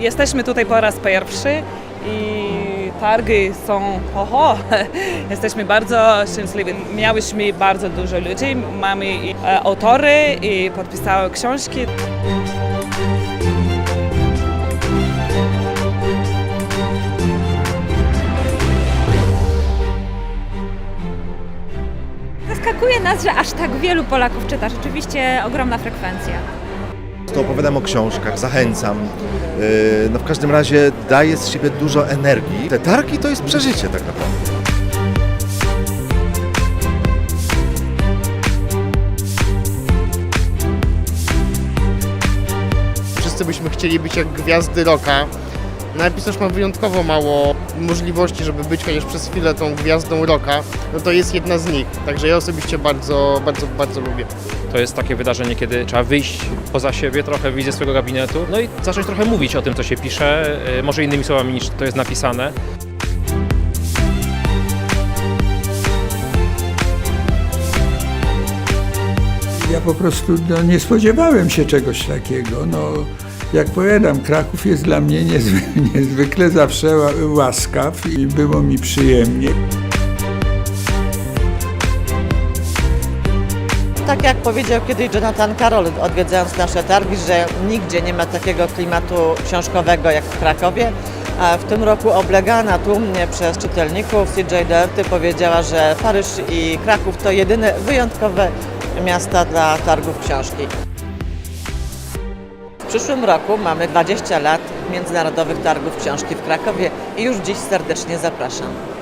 Jesteśmy tutaj po raz pierwszy i targi są oho, jesteśmy bardzo szczęśliwi. Miałyśmy bardzo dużo ludzi, mamy e, autory i podpisały książki. Zaskakuje nas, że aż tak wielu Polaków czyta. Rzeczywiście ogromna frekwencja. To opowiadam o książkach, zachęcam. Yy, No w każdym razie daję z siebie dużo energii. Te targi to jest przeżycie tak naprawdę. Wszyscy byśmy chcieli być jak gwiazdy rocka. No pisarz ma wyjątkowo mało możliwości, żeby być chociaż przez chwilę tą gwiazdą rocka. No to jest jedna z nich. Także ja osobiście bardzo, bardzo, bardzo lubię. To jest takie wydarzenie, kiedy trzeba wyjść poza siebie, trochę wyjść ze swojego gabinetu, no i zacząć trochę mówić o tym, co się pisze, y, może innymi słowami niż to jest napisane. Ja po prostu no, nie spodziewałem się czegoś takiego. No, jak powiadam, Kraków jest dla mnie niezwy, niezwykle zawsze ła- łaskaw i było mi przyjemnie. Tak jak powiedział kiedyś Jonathan Carroll, odwiedzając nasze targi, że nigdzie nie ma takiego klimatu książkowego jak w Krakowie. A w tym roku oblegana tłumnie przez czytelników CJ Doherty powiedziała, że Paryż i Kraków to jedyne wyjątkowe miasta dla targów książki. Przyszłym roku mamy 20 lat Międzynarodowych Targów Książki w Krakowie i już dziś serdecznie zapraszam.